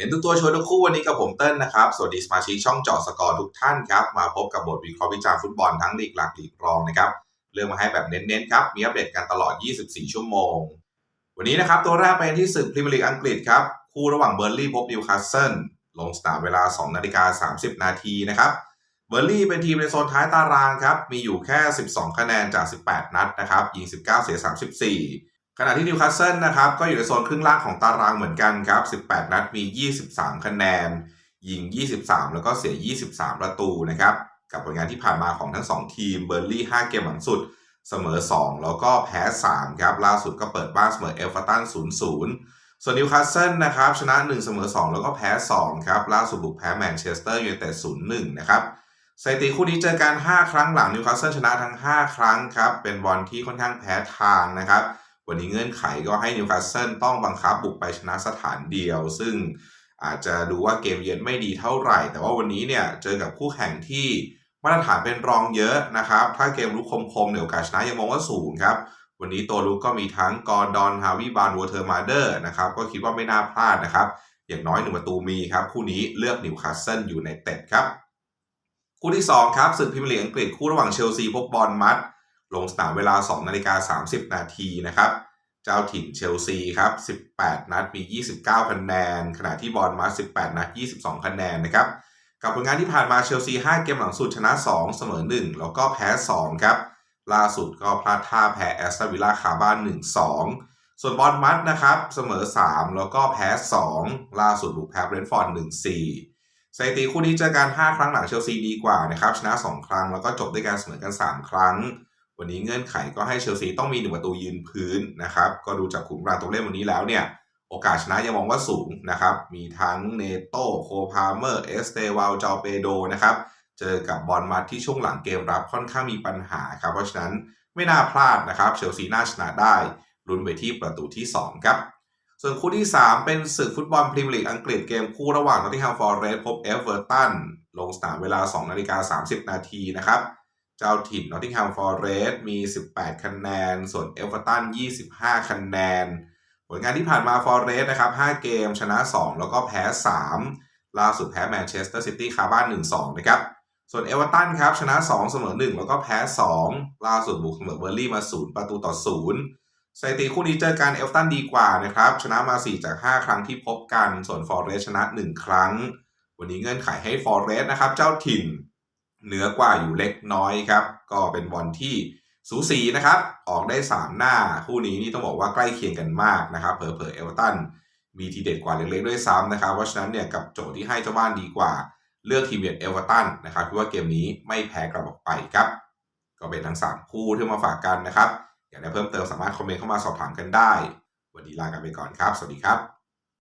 เห็นทุกตัวชวนทุกคู่วันนี้กับผมเติ้ลนะครับ สวัสดีสมาชิกช่องเจาะสกอร์ทุกท่านครับ มาพบกับบทวิเคราะห์วิจารณ์ฟุตบอลทั้งลีกหลักลีกรองนะครับเรื่องมาให้แบบเน้นๆครับ มีอัปเดตกันตลอด 24 ชั่วโมง วันนี้นะครับ ตัวแรกเป็นที่ศึกพรีเมียร์ลีกอังกฤษครับ คู่ระหว่างเบอร์ลี่พบนิวคาสเซิลลงสนามเวลา 2 นาฬิกา 30 นาทีนะครับเบอร์ลี่เป็นทีมในโซนท้ายตารางครับมีอยู่แค่ 12 คะแนนจาก 18 นัดนะครับยิง 19 เสีย 34 ขณะที่นิวคาสเซิลนะครับก็อยู่ในโซนครึ่งล่างของตารางเหมือนกันครับ 18 นัดมี 23 คะแนน ยิง 23 แล้วก็เสีย 23 ประตูนะครับ กับผลงานที่ผ่านมาของทั้ง 2 ทีมเบอร์ลี่ 5 เกมหลังสุด เสมอ 2 แล้วก็แพ้ 3 ครับ ล่าสุดก็เปิดบ้านเสมอเอลฟาตัน 0-0 ส่วนนิวคาสเซิลนะครับชนะ 1 เสมอ 2 แล้วก็แพ้ 2 ครับ ล่าสุดบุกแพ้แมนเชสเตอร์ยูไนเต็ด 0-1 นะครับสถิติคู่นี้เจอกัน 5 ครั้งหลังนิวคาสเซิลชนะทั้ง 5 ครั้งครับเป็นบอลที่ค่อนข้างแพ้ทางนะครับ วันนี้เงื่อนไขก็ให้นิวคาสเซิลต้องบังคับบุกไปชนะสถานเดียว ซึ่งอาจจะดูว่าเกมเยือนไม่ดีเท่าไหร่ แต่ว่าวันนี้เนี่ยเจอกับคู่แข่งที่มาตรฐานเป็นรองเยอะนะครับ ถ้าเกมลุกคมๆเนี่ยโอกาสชนะยังมองว่าสูงครับ วันนี้ตัวลุกก็มีทั้งกอร์ดอนฮาวิบานวอเทอร์มาเดอร์นะครับ ก็คิดว่าไม่น่าพลาดนะครับ อย่างน้อยหนึ่งประตูมีครับ คู่นี้เลือกนิวคาสเซิลอยู่ในเต็ดครับ คู่ที่ 2 ครับศึกพรีเมียร์ลีกอังกฤษคู่ระหว่างเชลซีพบบอลมัด ลงสนามเวลา 2 นาฬิกา 30 นาทีนะครับ เจ้าถิ่นเชลซีครับ 18 นัดมี 29 คะแนน ขณะที่บอลมัด18 นัด 22 คะแนนนะครับ กับผลงานที่ผ่านมาเชลซี 5 เกมหลังสุดชนะ 2 เสมอ 1 แล้วก็แพ้ 2 ครับ ล่าสุดก็พลาดท่าแพ้แอสตันวิลล่าคาบ้าน 1-2 ส่วนบอลมัดนะครับ เสมอ 3 แล้วก็แพ้ 2 ล่าสุดบุกแพ้เบรนท์ฟอร์ด 1-4สถิติคู่นี้เจอกัน 5 ครั้งหลังเชลซีดีกว่านะครับชนะ 2 ครั้งแล้วก็จบด้วยการเสมอกัน 3 ครั้ง วันนี้เงื่อนไขก็ให้เชลซีต้องมี1ประตูยืนพื้นนะครับ ก็ดูจากขุมกลางตัวเล่นวันนี้แล้วเนี่ย โอกาสชนะยังมองว่าสูงนะครับ มีทั้งเนโตโคพาเมอร์ เอสเตวาลจอเปโดนะครับ เจอกับบอลมัดที่ช่วงหลังเกมรับค่อนข้างมีปัญหาครับ เพราะฉะนั้นไม่น่าพลาดนะครับเชลซีน่าชนะได้ลุ้นไปที่ประตูที่ 2 ครับ ส่วนคู่ที่ 3 เป็นศึกฟุตบอลพรีเมียร์ลีกอังกฤษเกมคู่ระหว่างนอตติงแฮมฟอร์เรสต์พบเอเวอร์ตันลงสนามเวลา2นาฬิกา30 นาทีนะครับ เจ้าถิ่นนอตติงแฮมฟอร์เรสต์มี 18 คะแนน ส่วนเอเวอร์ตัน 25 คะแนน ผลงานที่ผ่านมาฟอร์เรสต์นะครับ 5 เกมชนะ 2 แล้วก็แพ้ 3 ล่าสุดแพ้แมนเชสเตอร์ซิตี้คาบ้าน 1-2 นะครับ ส่วนเอเวอร์ตันครับ ชนะ 2 เสมอ 1 แล้วก็แพ้ 2 ล่าสุดบุกเสมอเบอร์ลี่มา 0 ประตูต่อ 0สถิติคู่นี้เจอกันเอเวอร์ตันดีกว่านะครับ ชนะมา 4 จาก 5 ครั้งที่พบกัน ส่วนฟอร์เรสชนะ 1 ครั้ง วันนี้เงื่อนไขให้ฟอร์เรสนะครับ เจ้าถิ่น เหนือกว่าอยู่เล็กน้อยครับ ก็เป็นบอลที่สูสีนะครับ ออกได้ 3 หน้าคู่นี้นี่ต้องบอกว่าใกล้เคียงกันมากนะครับเผลอๆเอเวอร์ตันมีทีเด็ดกว่าเล็กๆด้วยซ้ำนะครับเพราะฉะนั้นเนี่ยกับโจทย์ที่ให้เจ้าบ้านดีกว่าเลือกทีมเวียดเอเวอร์ตันนะครับคิดว่าเกมนี้ไม่แพ้กลับออกไปครับ ก็เป็นทั้ง 3 คู่ที่มาฝากกันนะครับ อยากได้เพิ่มเติมสามารถคอมเมนต์เข้ามาสอบถามกันได้ วันนี้ลากันไปก่อนครับ สวัสดีครับ